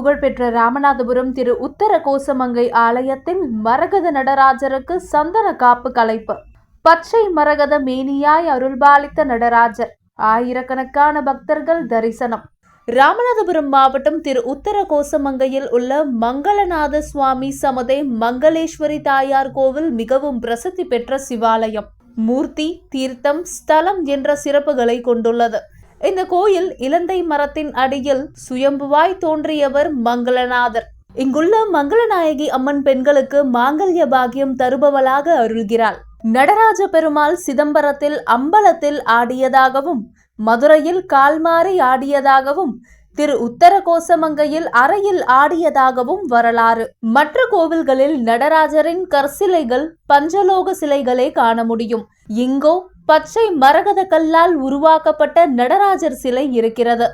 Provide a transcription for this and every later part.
புகழ்பெற்ற ராமநாதபுரம் திரு உத்தர கோசமங்கை ஆலயத்தில் மரகத நடராஜருக்கு சந்தன காப்பு கலைப்பு. பச்சை மரகத மேனியாய் அருள்பாலித்த நடராஜர். ஆயிரக்கணக்கான பக்தர்கள் தரிசனம். ராமநாதபுரம் மாவட்டம் திரு உத்தர கோசமங்கையில் உள்ள மங்களநாத சுவாமி சமதே மங்களேஸ்வரி தாயார் கோவில் மிகவும் பிரசித்தி பெற்ற சிவாலயம். மூர்த்தி தீர்த்தம் ஸ்தலம் என்ற சிறப்புகளை கொண்டுள்ளது. இந்த கோயில் இலந்தை மரத்தின் அடியில் சுயம்புவாய் தோன்றியவர் மங்களநாதர். இங்குள்ள மங்களநாயகி அம்மன் பெண்களுக்கு மாங்கல்ய பாக்கியம் தருபவளாக அருள்கிறாள். நடராஜ பெருமாள் சிதம்பரத்தில் அம்பலத்தில் ஆடியதாகவும் மதுரையில் கால்மாறி ஆடியதாகவும் திரு உத்தர கோசமங்கையில் அறையில் ஆடியதாகவும் வரலாறு. மற்ற கோவில்களில் நடராஜரின் கற்சிலைகள் பஞ்சலோக சிலைகளே காண முடியும். இங்கோ பச்சை மரகத கல்லால் உருவாக்கப்பட்ட நடராஜர் சிலை இருக்கிறது.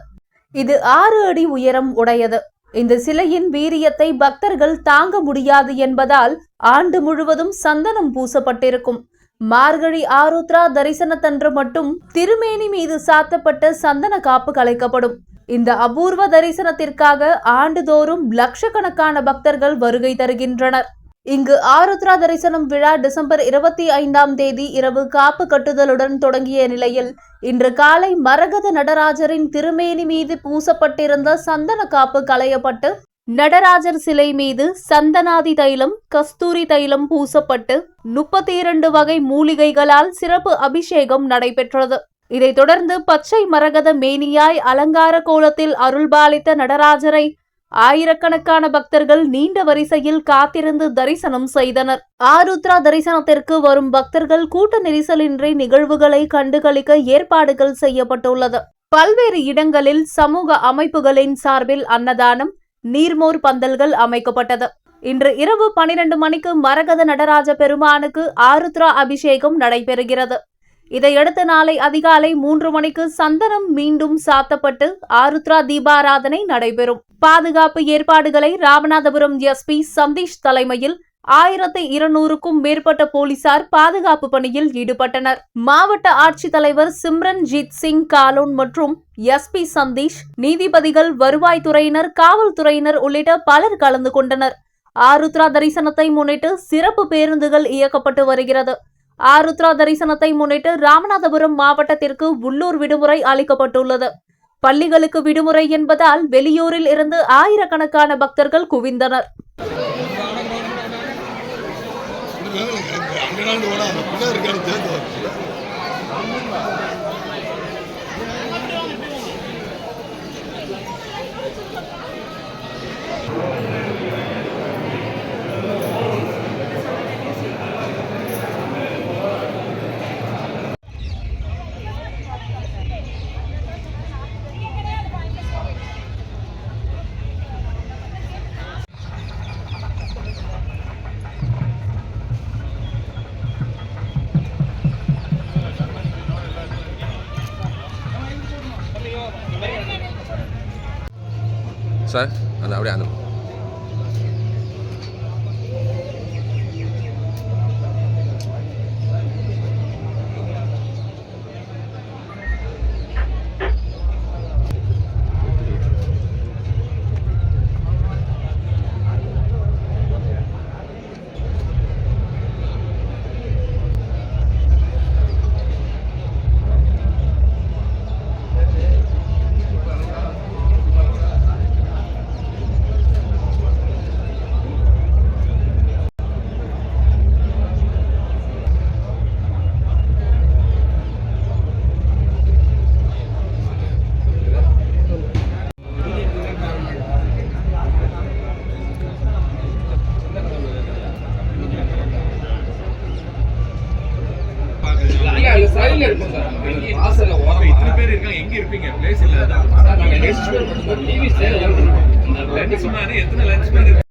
இது ஆறு அடி உயரம் உடையது. இந்த சிலையின் வீரியத்தை பக்தர்கள் தாங்க முடியாது என்பதால் ஆண்டு முழுவதும் சந்தனம் பூசப்பட்டிருக்கும். மார்கழி ஆருத்ரா தரிசனத்தன்று மட்டும் திருமேனி மீது சாத்தப்பட்ட சந்தன காப்பு கலைக்கப்படும். இந்த அபூர்வ தரிசனத்திற்காக ஆண்டுதோறும் லட்சக்கணக்கான பக்தர்கள் வருகை தருகின்றனர். இங்கு ஆருத்ரா தரிசனம் விழா டிசம்பர் இருபத்தி ஐந்தாம் தேதி இரவு காப்பு கட்டுதலுடன் தொடங்கிய நிலையில் இன்று காலை மரகத நடராஜரின் திருமேனி மீது பூசப்பட்டிருந்த சந்தன காப்பு களையப்பட்டு நடராஜர் சிலை மீது சந்தனாதி தைலம் கஸ்தூரி தைலம் பூசப்பட்டு முப்பத்தி இரண்டு வகை மூலிகைகளால் சிறப்பு அபிஷேகம் நடைபெற்றது. இதைத் தொடர்ந்து பச்சை மரகத மேனியாய் அலங்கார கோலத்தில் அருள்பாலித்த நடராஜரை ஆயிரக்கணக்கான பக்தர்கள் நீண்ட வரிசையில் காத்திருந்து தரிசனம் செய்தனர். ஆருத்ரா தரிசனத்திற்கு வரும் பக்தர்கள் கூட்ட நெரிசலின்றி நிகழ்வுகளை கண்டுகளிக்க ஏற்பாடுகள் செய்யப்பட்டுள்ளது. பல்வேறு இடங்களில் சமூக அமைப்புகளின் சார்பில் அன்னதானம் நீர்மோர் பந்தல்கள் அமைக்கப்பட்டது. இன்று இரவு பனிரெண்டு மணிக்கு மரகத நடராஜ பெருமானுக்கு ஆருத்ரா அபிஷேகம் நடைபெறுகிறது. இதையடுத்து நாளை அதிகாலை மூன்று மணிக்கு சந்தனம் மீண்டும் சாத்தப்பட்டு ஆருத்ரா தீபாராதனை நடைபெறும். பாதுகாப்பு ஏற்பாடுகளை ராமநாதபுரம் எஸ்பி சந்தீஷ் தலைமையில் ஆயிரத்தி இருநூறுக்கும் மேற்பட்ட போலீசார் பாதுகாப்பு பணியில் ஈடுபட்டனர். மாவட்ட ஆட்சித்தலைவர் சிம்ரன்ஜித் சிங் காலோன் மற்றும் எஸ்பி சந்தீஷ் நீதிபதிகள் வருவாய்த்துறையினர் காவல்துறையினர் உள்ளிட்ட பலர் கலந்து கொண்டனர். ஆருத்ரா தரிசனத்தை முன்னிட்டு சிறப்பு பேருந்துகள் இயக்கப்பட்டு வருகிறது. ஆருத்ரா தரிசனத்தை முன்னிட்டு ராமநாதபுரம் மாவட்டத்திற்கு உள்ளூர் விடுமுறை அளிக்கப்பட்டுள்ளது. பள்ளிகளுக்கு விடுமுறை என்பதால் வெளியூரில் இருந்து ஆயிரக்கணக்கான பக்தர்கள் குவிந்தனர். സാർ അത് അവിടെയാണ് ல இருக்கும் சார். அங்கே வாசல்ல ஓரமா. இத்தனை பேர் இருக்காங்க எங்க இருப்பீங்க? பிளேஸ் இல்ல சார், நாங்க மட்டும் தான் லஞ்ச் சொன்னாரு எத்தனை லஞ்ச் பேர்